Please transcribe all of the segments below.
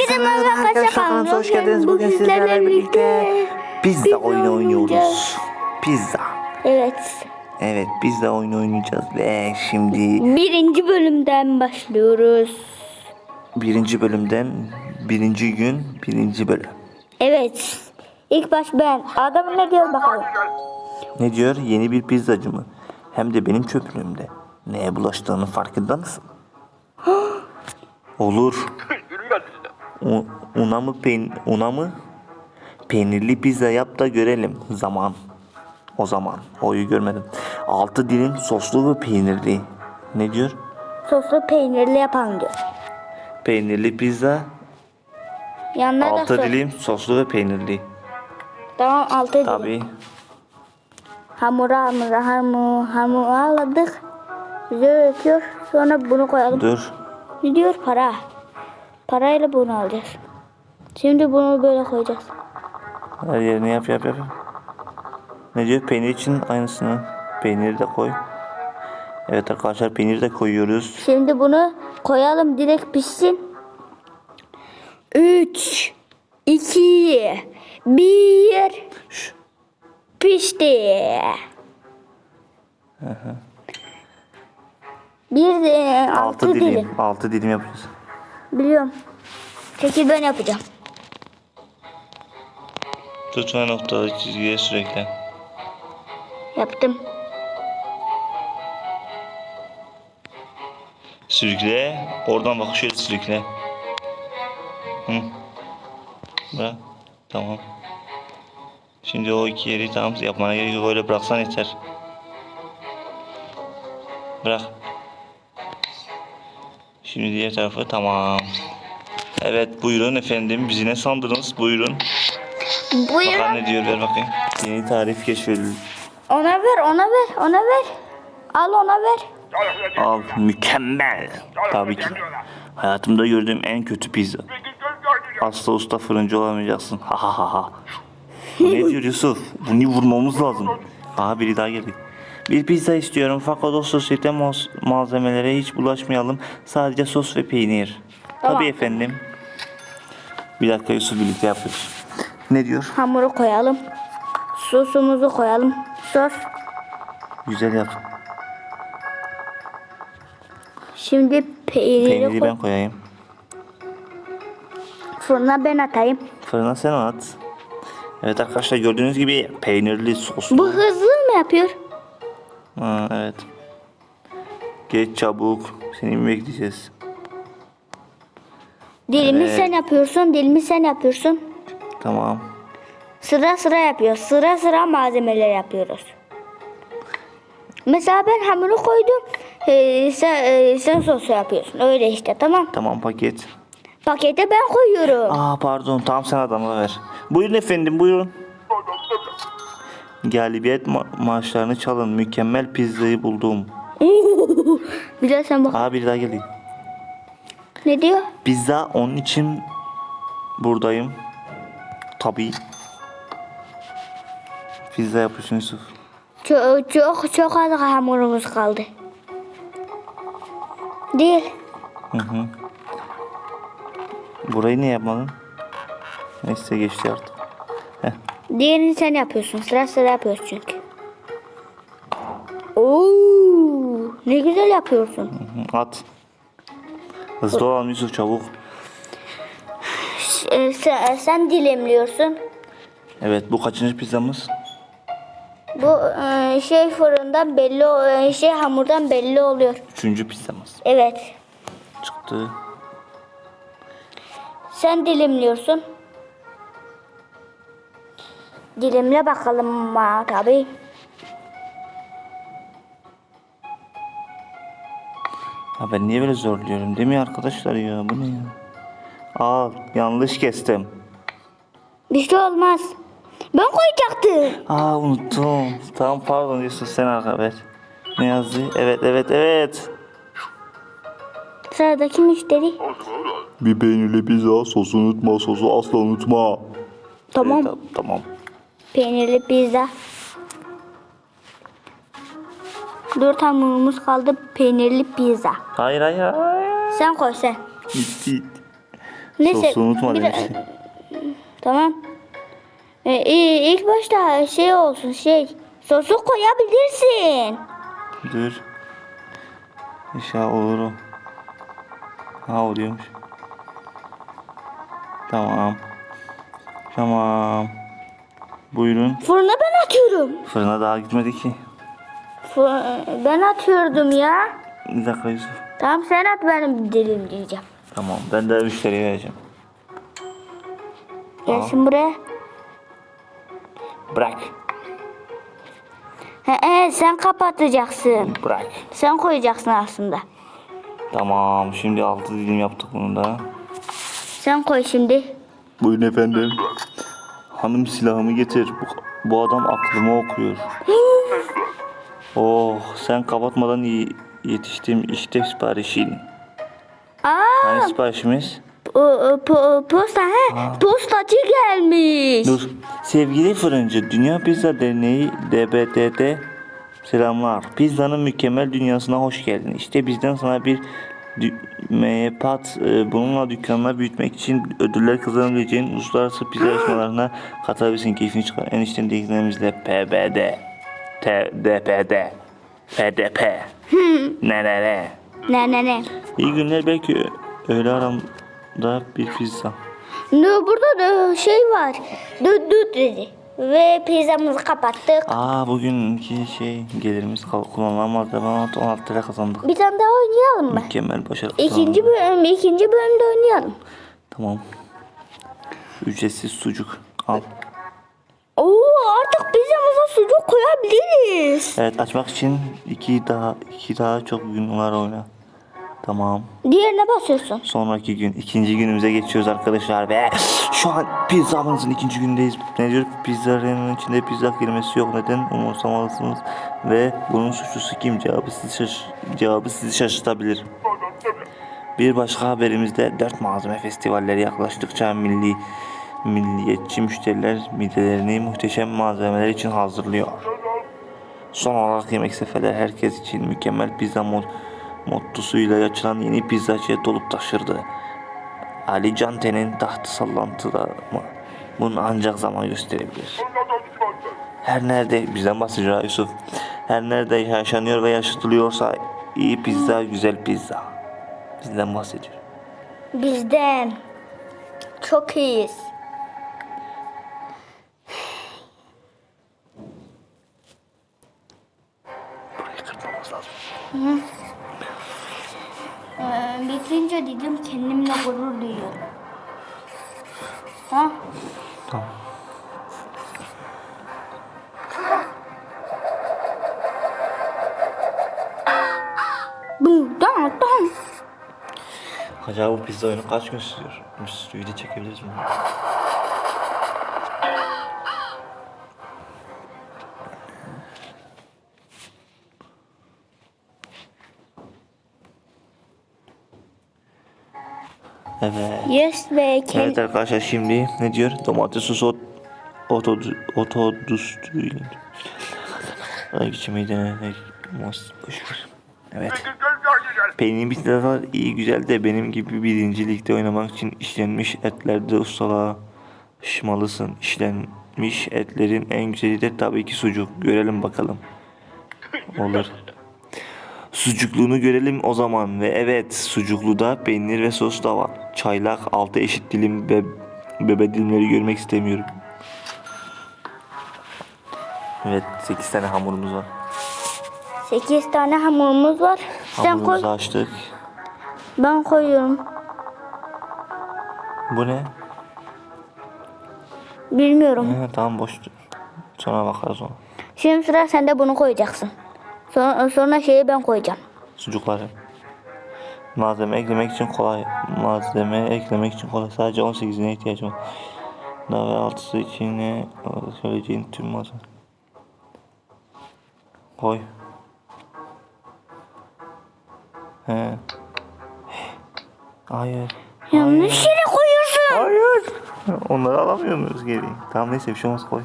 Herkese merhaba arkadaşlar. kanalımıza hoş geldiniz. Bugün sizlerle birlikte pizza oyunu oynuyoruz. Pizza. Evet. Evet pizza oyunu oynayacağız ve şimdi Birinci bölümden başlıyoruz. birinci bölümden birinci gün birinci bölüm. Evet. İlk baş ben. Adam ne diyor bakalım. Ne diyor? Yeni bir pizzacı mı? Hem de benim çöplüğümde. Neye bulaştığının farkında mısın? Olur. Una mı peyn una mı? Peynirli pizza yap da görelim. Zaman. O zaman. Oyu görmedim. Altı dilim soslu ve peynirli. Ne diyor? Soslu peynirli yapan diyor. Peynirli pizza. Yanına da Altı sos. dilim soslu ve peynirli. Tamam altı dilim. Tabii. Hamura hamura hamur hamur aladık. Bize öğretiyor. Sonra bunu koyalım. Dur. Ne diyor? Para. Parayla bunu alacağız. Şimdi bunu böyle koyacağız. Her yerine yap yap yap. Ne diyor? Peynir için aynısını. Peyniri de koy. Evet arkadaşlar peynir de koyuyoruz. Şimdi bunu koyalım direkt pişsin. 3 2 1 Şş, pişti. Bir de altı, altı dilim. dilim. Altı dilim yapacağız. Biliyorum. Peki ben yapacağım. Tutma noktalı çizgiye sürekli. Yaptım. Sürükle. Oradan bak şöyle sürükle. Hı. Bırak. Tamam. Şimdi o iki yeri tamam yapmana gerek yok. Öyle bıraksan yeter. Bırak. Şimdi diğer tarafı tamam. Evet buyurun efendim. Bizi ne sandınız? Buyurun. Buyurun. ne diyor ver bakayım. Yeni tarif keşfedildi. Ona ver, ona ver, ona ver. Al ona ver. Al mükemmel. Tabii ki. Hayatımda gördüğüm en kötü pizza. Asla usta fırıncı olamayacaksın. Ha ha ha ha. ne diyor Yusuf? Bunu vurmamız lazım. Aha biri daha geldi. Bir pizza istiyorum fakat o sosyete malzemelere hiç bulaşmayalım. Sadece sos ve peynir. Tamam. Tabii efendim. Bir dakika Yusuf birlikte yapıyoruz. Ne diyor? Hamuru koyalım. Sosumuzu koyalım. Sos. Güzel yap. Şimdi peyniri Peyniri koy. ben koyayım. Fırına ben atayım. Fırına sen at. Evet arkadaşlar gördüğünüz gibi peynirli soslu. Bu hızlı mı yapıyor? Ha, evet. Geç çabuk. Seni mi bekleyeceğiz? Dilimi Evet. sen yapıyorsun, dilimi sen yapıyorsun. Tamam. Sıra sıra yapıyoruz. Sıra sıra malzemeler yapıyoruz. Mesela ben hamuru koydum. Ee, sen, e, sen sosu yapıyorsun. Öyle işte tamam. Tamam paket. Pakete ben koyuyorum. Aa pardon tamam sen adamla ver. Buyurun efendim buyurun. Galibiyet ma- maaşlarını çalın. Mükemmel pizzayı buldum. De sen bak. Aa bir daha geldi. Ne diyor? Pizza onun için buradayım. Tabii. Pizza yapıyorsun Yusuf. Çok çok çok az hamurumuz kaldı. Değil. Hı hı. Burayı ne yapmadın? Neyse geçti artık. Diğerini sen yapıyorsun. Sıra sıra yapıyoruz çünkü. Oo, ne güzel yapıyorsun. At. Hızlı olalım Yusuf çabuk. Ee, sen, sen dilimliyorsun. Evet bu kaçıncı pizzamız? Bu e, şey fırından belli, o- e, şey hamurdan belli oluyor. Üçüncü pizzamız. Evet. Çıktı. Sen dilimliyorsun. Dilimle bakalım tabii. Ha ben niye böyle zorluyorum değil mi arkadaşlar ya bu ne ya? Al yanlış kestim. Bir şey olmaz. Ben koyacaktım. Aa unuttum. Tamam pardon Yusuf sen arka ver. Ne yazdı? Evet evet evet. Sıradaki müşteri. Bir peynirli pizza sosu unutma sosu asla unutma. Tamam. Evet, tamam. Peynirli pizza. Dört hamurumuz kaldı. Peynirli pizza. Hayır hayır hayır. Sen koy sen. Neyse. Sosu unutma bir- demiştim. Tamam. Ee, ilk başta şey olsun şey. Sosu koyabilirsin. Dur. İnşallah olur o. Ha oluyormuş. Tamam. Tamam. Buyurun. Fırına ben atıyorum. Fırına daha gitmedi ki. Fır- ben atıyordum ya. Bir dakika Yusuf. Tamam sen at benim dilim diyeceğim. Tamam ben de müşteriye vereceğim. Gelsin buraya. Bırak. He, he, sen kapatacaksın. Bırak. Sen koyacaksın aslında. Tamam şimdi altı dilim yaptık bunu da. Sen koy şimdi. Buyurun efendim. Hanım silahımı getir. Bu, bu adam aklımı okuyor. oh sen kapatmadan iyi yetiştim. İşte siparişin. Aa, Hani siparişimiz? o, o, po- posta he. Postacı gelmiş. Dur. Sevgili fırıncı, Dünya Pizza Derneği DBT'de selamlar. Pizzanın mükemmel dünyasına hoş geldin. İşte bizden sana bir mepat e, bununla dükkanını büyütmek için ödüller kazanabileceğin uluslararası pizza yarışmalarına katılabilirsin. Keyfini çıkar. Enişten deklerimizle PBD, TDPD, PDP, ne ne. İyi günler belki öğle aramda bir pizza. Ne burada da şey var. Düt düt dedi. Ve pizzamızı kapattık. Aa bugünkü şey gelirimiz da ben 16 lira kazandık. Bir tane daha oynayalım mı? Mükemmel başarı İkinci bölüm, ikinci bölümde oynayalım. Tamam. Ücretsiz sucuk. Al. Oo artık pizzamıza sucuk koyabiliriz. Evet açmak için iki daha iki daha çok gün var oyna. Tamam. Diğerine basıyorsun. Sonraki gün ikinci günümüze geçiyoruz arkadaşlar ve şu an pizzamızın ikinci gündeyiz. Ne diyor? Pizzanın içinde pizza kelimesi yok. Neden umursamalısınız? Ve bunun suçlusu kim? Cevabı sizi, şaş cevabı sizi şaşırtabilir. Bir başka haberimizde dört malzeme festivalleri yaklaştıkça milli milliyetçi müşteriler midelerini muhteşem malzemeler için hazırlıyor. Son olarak yemek seferler herkes için mükemmel pizza mod mottusuyla açılan yeni pizzacıya dolup taşırdı. Ali Cante'nin tahtı sallantıda mı? Bunu ancak zaman gösterebilir. Her nerede, bizden bahsediyor Yusuf. Her nerede yaşanıyor ve yaşatılıyorsa iyi pizza, güzel pizza. Bizden bahsediyor. Bizden. Çok iyiyiz. Burayı kırmamız lazım. Ee, bitince dedim kendimle gurur duyuyorum. Ha? Tamam. Bu da da. Acaba bu pizza oyunu kaç gün sürüyor? Bir video çekebiliriz mi? Evet. Yes be. Kend- Evet arkadaşlar şimdi ne diyor? Domates sosu ot, otodu, otodüstüyle. Ay içime denemek. Boşver. Evet. Peynir pizzalar iyi güzel de benim gibi birinci ligde oynamak için işlenmiş etlerde ustalaşmalısın. İşlenmiş etlerin en güzeli de tabii ki sucuk. Görelim bakalım. Olur. Sucukluğunu görelim o zaman ve evet sucukluda peynir ve sos da var. Çaylak altı eşit dilim ve bebe dilimleri görmek istemiyorum. Evet 8 tane hamurumuz var. 8 tane hamurumuz var. Sen koy. Hamurumuzu açtık. Ben koyuyorum. Bu ne? Bilmiyorum. He, tamam boş. Sonra bakarız ona. Şimdi sıra sende bunu koyacaksın. Sonra, sonra şeyi ben koyacağım. Sucukları. Malzeme eklemek için kolay. Malzeme eklemek için kolay. Sadece 18'ine ihtiyacım var. Daha ve altısı için ne söyleyeceğin tüm malzeme. Koy. He. Hayır. Yanlış yere koyuyorsun. Hayır. Onları alamıyor muyuz geri? Tamam neyse bir şey olmaz koy.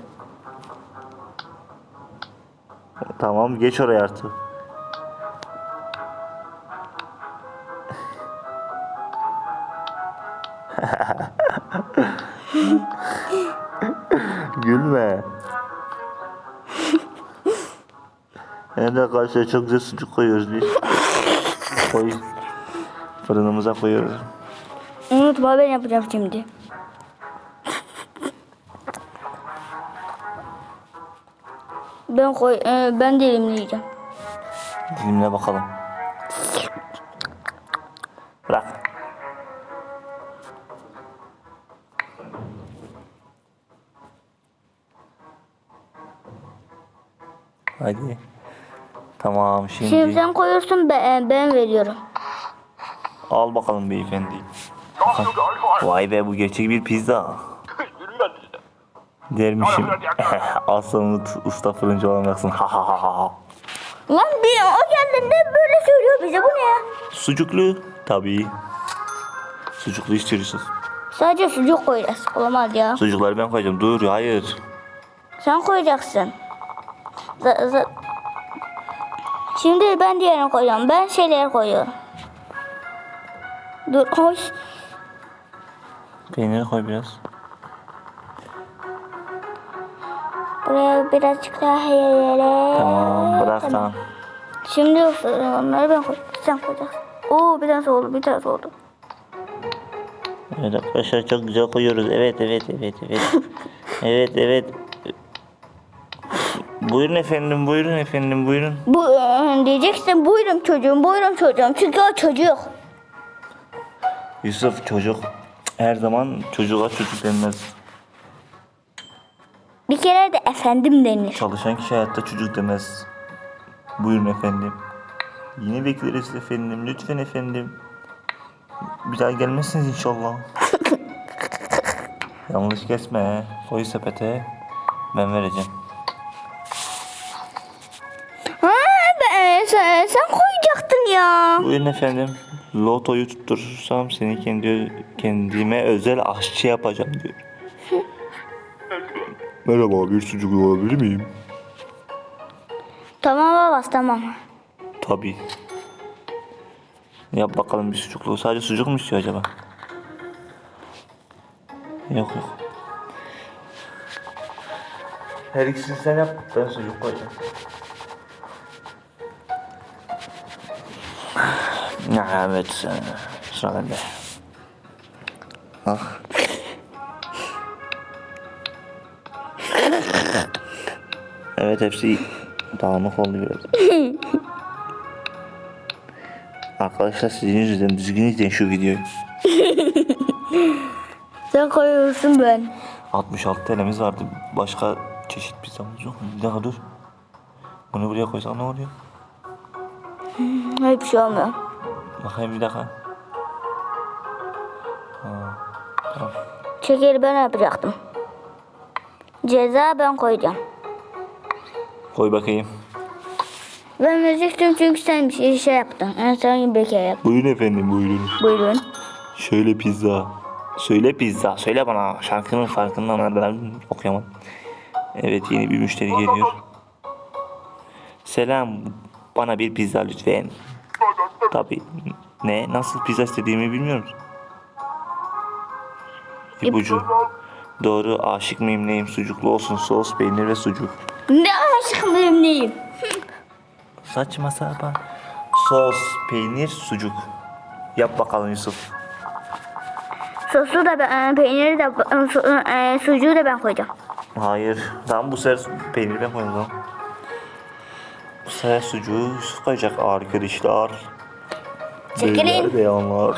Tamam geç oraya artık. Gülme. Evet arkadaşlar çok güzel sucuk koyuyoruz biz. Koy. Fırınımıza koyuyoruz. Unutma ben yapacağım şimdi. Ben koy, e, ben dilimleyeceğim. Dilimle bakalım. Bırak. Hadi. Tamam şimdi, Şimdi sen koyuyorsun ben, ben veriyorum. al bakalım beyefendi. Vay be bu gerçek bir pizza. Dermişim. Aslan usta fırıncı olamayacaksın. Ha ha ha ha. Lan bir o geldiğinde böyle söylüyor bize bu ne ya? Sucuklu tabii. Sucuklu istiyorsun. Sadece sucuk koyacağız. Olamaz ya. Sucukları ben koyacağım. Dur hayır. Sen koyacaksın. Z- z- Şimdi ben diğerini koyacağım. Ben şeyleri koyuyorum. Dur hoş. Peyniri koy biraz. Buraya birazcık daha yere. Tamam bırak tamam. Şimdi onları ben koyacağım. Sen koyacaksın. Oo bir tanesi oldu bir tanesi oldu. Evet arkadaşlar çok güzel koyuyoruz. Evet evet evet evet. evet evet. Buyurun efendim buyurun efendim buyurun. Bu diyeceksin buyurun çocuğum buyurun çocuğum. Çünkü o çocuk. Yusuf çocuk. Her zaman çocuğa çocuk denmez. Bir kere de efendim denir. Çalışan kişi hayatta çocuk demez. Buyurun efendim. Yine bekleriz efendim. Lütfen efendim. Bir daha gelmezsiniz inşallah. Yanlış kesme. Koy sepete. Ben vereceğim. Ha ben, sen, sen koyacaktın ya. Buyurun efendim. Lotoyu tutturursam seni kendi kendime özel aşçı yapacağım diyor. Merhaba bir sucuk alabilir miyim? Tamam babas tamam. Tabii. Yap bakalım bir sucuklu. Sadece sucuk mu istiyor acaba? Yok yok. Her ikisini sen yap. Ben sucuk koyacağım. Ya evet. Sıra bende. Ah. Evet hepsi dağınık oldu biraz. Arkadaşlar sizin yüzünden düzgün izleyin şu videoyu. Sen koyuyorsun ben. 66 TL'miz vardı. Başka çeşit pizzamız yok mu? Bir dakika dur. Bunu buraya koysak ne oluyor? Hiçbir şey olmuyor. Bakayım bir dakika. Şekeri ben yapacaktım. Ceza ben koyacağım. Koy bakayım. Ben verecektim çünkü sen bir şey, şey yaptın. Yani sen bir kere yap. Buyurun efendim buyurun. Buyurun. Şöyle pizza. Söyle pizza. Söyle bana. Şarkının farkından ben okuyamam. Evet yeni bir müşteri geliyor. Selam. Bana bir pizza lütfen. Tabii. Ne? Nasıl pizza istediğimi bilmiyor musun? İpucu. Doğru. Aşık mıyım neyim? Sucuklu olsun. Sos, peynir ve sucuk. Ne aşkım neyim? Saçma sapan. Sos, peynir, sucuk. Yap bakalım Yusuf. Sosu da ben, e, peyniri de, e, su, e, sucuğu da ben koyacağım. Hayır. Tamam bu sefer peyniri ben zaman. Bu sefer sucuğu Yusuf koyacak arkadaşlar. Çekilin. Beyler beyanlar.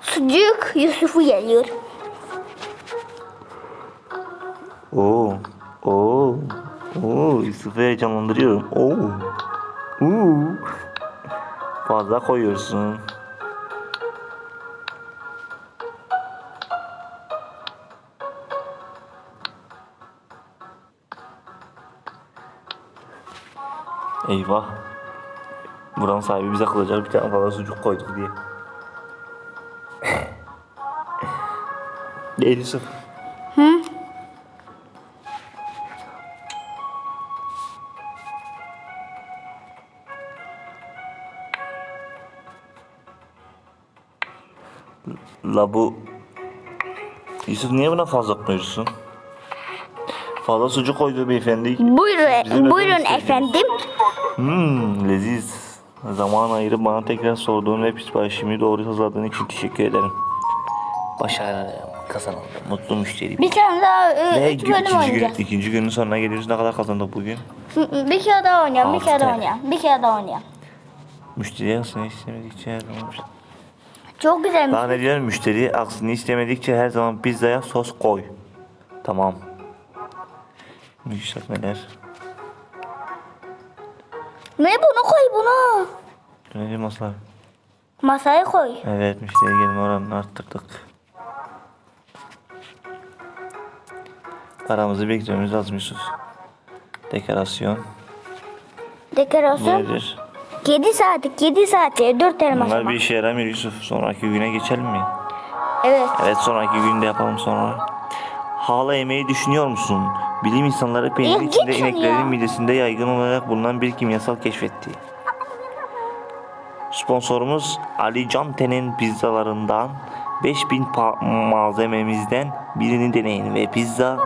Sucuk Yusuf'u geliyor. Oo. Oo. Oo. Yusuf'u heyecanlandırıyorum. Oo. Oo. Fazla koyuyorsun. Eyvah. Buranın sahibi bize kılacak bir tane fazla sucuk koyduk diye. Değil Yusuf. La bu Yusuf niye buna fazla koyuyorsun? Fazla sucuk koydu beyefendi. Bizim Buyurun, buyurun efendim. Hmm, leziz. Zaman ayırıp bana tekrar sorduğun ve siparişimi doğru hazırladığın için teşekkür ederim. Başarılı kazanıldı. Mutlu müşteri. Bir tane daha e, Ve gün, bölüm ikinci, gün, oynayacağız. ikinci günün sonuna geliyoruz. Ne kadar kazandık bugün? Hı, hı, Bir kere daha oynayalım, bir Altı kere daha TL. oynayalım. Bir kere daha oynayalım. Müşteriye aksini istemedikçe her zaman... Çok güzelmiş. Daha ne diyorum? Müşteri aksini istemedikçe her zaman pizzaya sos koy. Tamam. Yükseltmeler. Ne bunu koy bunu. Döneri masal. Masaya koy. Evet müşteri gelme oranını arttırdık. Paramızı beklememiz lazım Yusuf. Dekorasyon. Dekorasyon. Nedir? 7 saatlik 7 saatte 4 tane masa Bunlar bir işe yaramıyor Yusuf. Sonraki güne geçelim mi? Evet. Evet sonraki günde yapalım sonra. Hala yemeği düşünüyor musun? Bilim insanları peynir Ya içinde ya. ineklerin midesinde yaygın olarak bulunan bir kimyasal keşfetti. Sponsorumuz Ali Cante'nin pizzalarından 5000 pa- malzememizden birini deneyin ve pizza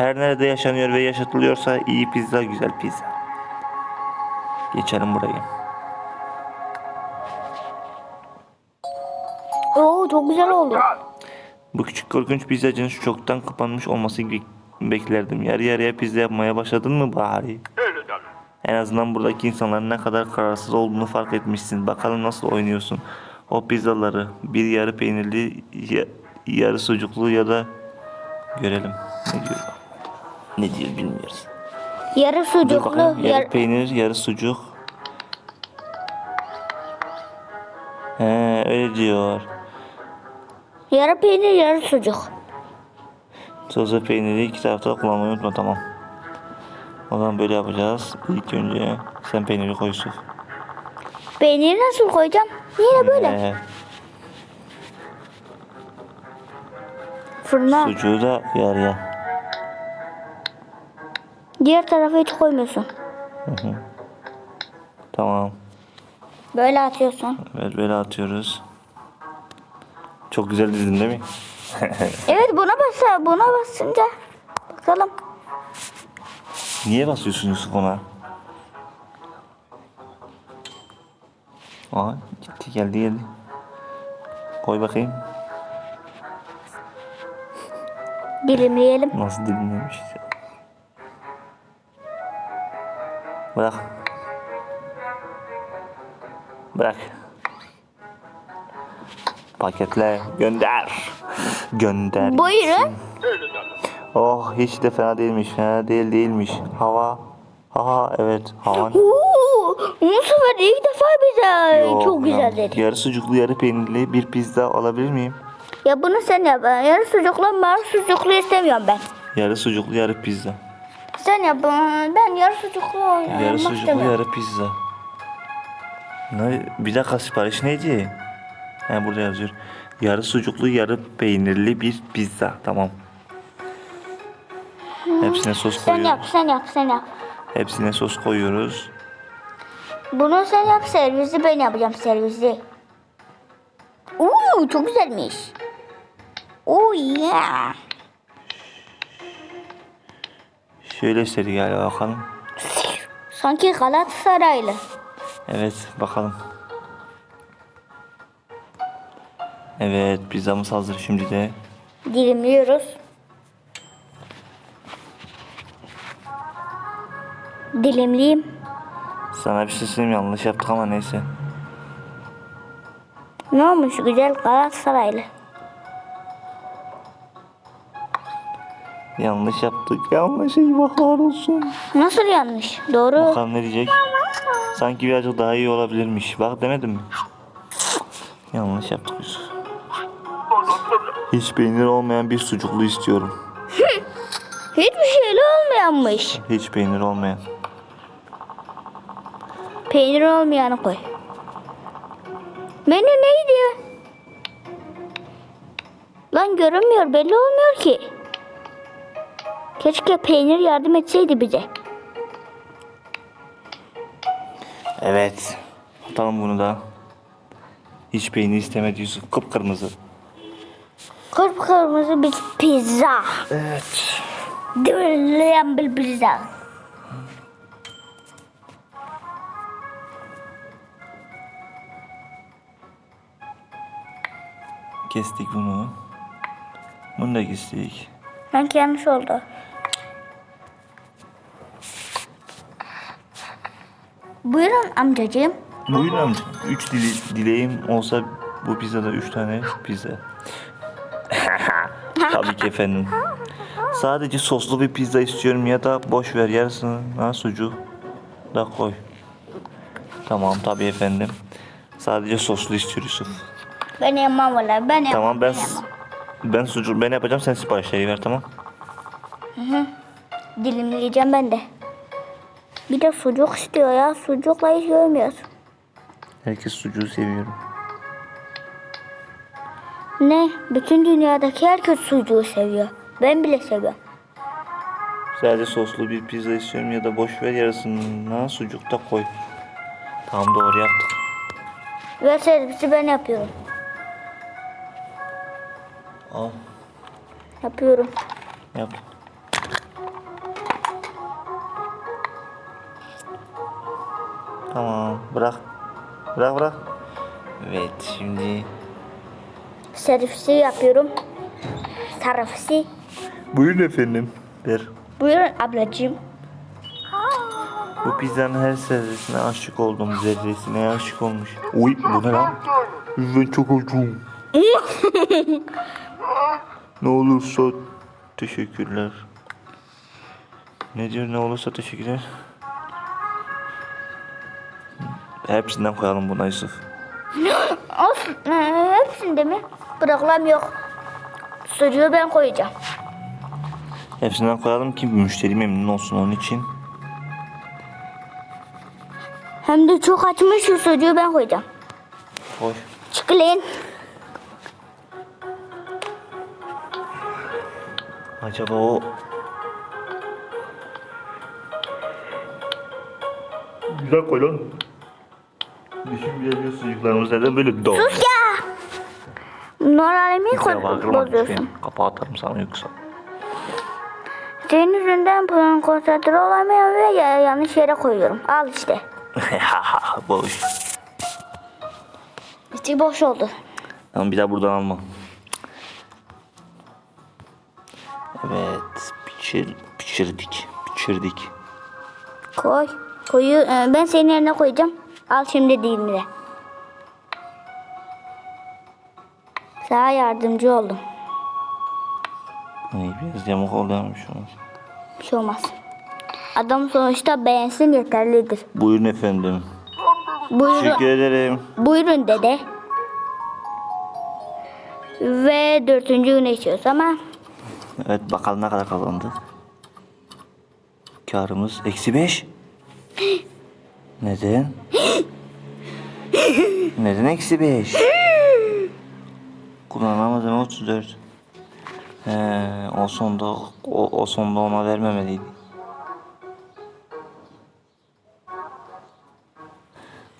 her nerede yaşanıyor ve yaşatılıyorsa iyi pizza güzel pizza. Geçelim burayı. Oo çok güzel oldu. Bu küçük korkunç pizzacının çoktan kapanmış olması gibi beklerdim. Yarı yarıya pizza yapmaya başladın mı bari? En azından buradaki insanların ne kadar kararsız olduğunu fark etmişsin. Bakalım nasıl oynuyorsun. O pizzaları bir yarı peynirli, ya- yarı sucuklu ya da görelim. Ne diyor? Ne diyor bilmiyoruz. Yarı sucuklu. Yarı yar- peynir, yarı sucuk. He öyle diyor. yarı peynir, yarı sucuk. Sözde peyniri iki tarafta kullanmayı unutma tamam. O zaman böyle yapacağız. İlk önce sen peyniri koy Yusuf. Peyniri nasıl koyacağım? Yine böyle. Ee, Fırına. sucuğu da yarıya. Diğer tarafa hiç koymuyorsun. Tamam. Böyle atıyorsun. Evet böyle atıyoruz. Çok güzel dizdin değil mi? Evet buna basa, buna basınca. Bakalım. Niye basıyorsun Yusuf ona? Aa gitti geldi geldi. Koy bakayım. Dilimleyelim. Nasıl dilimlemiş. Bırak. Bırak. Paketle gönder. Gönder. Buyurun. Oh hiç de fena değilmiş. Fena değil değilmiş. Hava. Aha evet hava. Oo, bu sefer ilk defa bize Yok, çok güzel dedi. Yarı sucuklu yarı peynirli bir pizza alabilir miyim? Ya bunu sen yap. Yarı sucuklu, yarı sucuklu istemiyorum ben. Yarı sucuklu yarı pizza. Sen yap. Ben yarı sucuklu Yarı yapmak sucuklu istemiyorum. yarı pizza. Ne, bir dakika sipariş neydi? He burada yazıyor. Yarı sucuklu yarı peynirli bir pizza. Tamam. Hepsine sos Sen koyuyoruz. yap, sen yap, sen yap. Hepsine sos koyuyoruz. Bunu sen yap, servisi ben yapacağım, servisi. Oo, çok güzelmiş. Oh yeah. Şöyle istedi galiba bakalım. Sanki Galatasaraylı. Evet bakalım. Evet pizzamız hazır şimdi de. Dilimliyoruz. Dilimleyeyim. Sana bir şey söyleyeyim yanlış yaptık ama neyse. Ne olmuş güzel Galatasaraylı. Yanlış yaptık. Yanlış eyvahlar olsun. Nasıl yanlış? Doğru. Bakalım ne diyecek. Sanki birazcık daha iyi olabilirmiş. Bak demedim mi? Yanlış yaptık Yusuf. Hiç peynir olmayan bir sucuklu istiyorum. Hiçbir şeyli olmayanmış. Hiç peynir olmayan. Peynir olmayanı koy. Menü neydi? Lan görünmüyor belli olmuyor ki. Keşke peynir yardım etseydi bize. Evet. Atalım bunu da. Hiç peynir istemedi Yusuf. Kıpkırmızı. Kıpkırmızı bir pizza. Evet. Dürüleyen bir pizza. Kestik bunu. Bunu da kestik. Sanki yanlış oldu. Buyurun amcacığım. Buyurun amca. Üç dili, dileğim olsa bu pizzada üç tane pizza. Tabii ki efendim. Sadece soslu bir pizza istiyorum ya da boş ver yarısını ha sucuk da koy. Tamam tabii efendim. Sadece soslu istiyor Yusuf. Ben yemem valla. Ben yemem. Tamam ben ben yemem. ben sucuk ben yapacağım sen siparişleri ver tamam. Dilimleyeceğim ben de. Bir de sucuk istiyor ya. Sucukla hiç görmüyoruz. Herkes sucuğu seviyorum. Ne? Bütün dünyadaki herkes sucuğu seviyor. Ben bile seviyorum. Sadece soslu bir pizza istiyorum ya da boş ver yarısını sucuk da koy. Tamam doğru yaptık. Ve servisi ben yapıyorum. Al Yapıyorum. yap. Tamam bırak. Bırak bırak. Evet şimdi. Servisi yapıyorum. Servisi. Buyurun efendim. Ver. Buyurun ablacığım. Bu pizzanın her zerresine aşık oldum. Zerresine aşık olmuş. Uy bu ne lan? Ben çok acım. ne olursa teşekkürler. Ne diyor ne olursa teşekkürler. Hepsinden koyalım buna Yusuf. Olsun. Ee, hepsinde mi? Bıraklam yok. Sucuğu ben koyacağım. Hepsinden koyalım ki müşteri memnun olsun onun için. Hem de çok açmış şu sucuğu ben koyacağım. Koy. Çıklayın. Acaba o... Güzel koy lan. Düşün bile diyor sucuklarımız neden böyle doğru. Sus ya. Ko- bağırma bozuyorsun. Kapağı atarım sana yoksa. Senin yüzünden puan konsantre olamıyorum ve ya- yanlış yere koyuyorum. Al işte. Boş. İçi boş oldu. Ama bir daha buradan alma. Evet. Pişir, pişirdik. Pişirdik. Koy. Koyu e, ben senin yerine koyacağım. Al şimdi dilimle. Sana yardımcı oldum. Ay, biraz yamuk oluyormuş şu an. Bir şey olmaz. Adam sonuçta beğensin yeterlidir. Buyurun efendim. Buyurun, Teşekkür ederim. buyurun dede. Ve dördüncü güne içiyoruz ama Evet bakalım ne kadar kazandık. Karımız eksi beş. Neden? Neden eksi beş? Kullanamadım 34. He, o sonda o, o sonda ona vermemeliydi.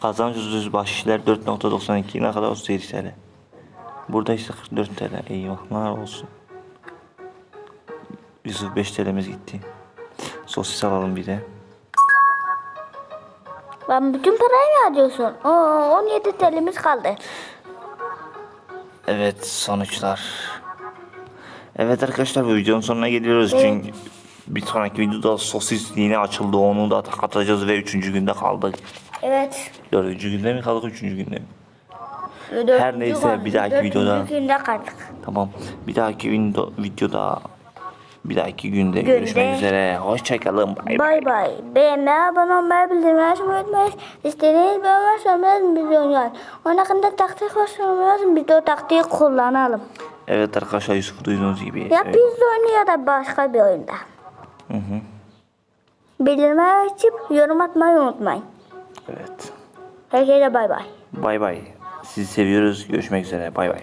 Kazanç düz bahşişler 4.92 ne kadar 37 TL. Burada ise 44 TL. Eyvahlar olsun. Yusuf 5 TL'miz gitti. Sosis alalım bir de. Ben bütün parayı mı harcıyorsun? Oo, 17 TL'miz kaldı. Evet sonuçlar. Evet arkadaşlar bu videonun sonuna geliyoruz. Evet. Çünkü bir sonraki videoda sosis yine açıldı. Onu da atacağız ve üçüncü günde kaldık. Evet. Dördüncü günde mi kaldık üçüncü günde mi? Dördüncü Her neyse, bir dahaki dördüncü videoda- günde kaldık. Tamam. Bir dahaki video, videoda bir dahaki günde, Günde. görüşmek üzere. Hoşçakalın. Bay bay. Bay. Beğenmeyi, abone olmayı, bildirimleri açmayı unutmayın. İstediğiniz bir varsa lazım biz oynayalım. Onun hakkında taktik lazım biz de o taktiği kullanalım. Evet arkadaşlar Yusuf duyduğunuz gibi. Ya Evet. biz oyunu ya da başka bir oyunda. Hı hı. Bildirimleri açıp yorum atmayı unutmayın. evet. Herkese bay bay. Bay bay. Sizi seviyoruz. Görüşmek üzere. Bay bay.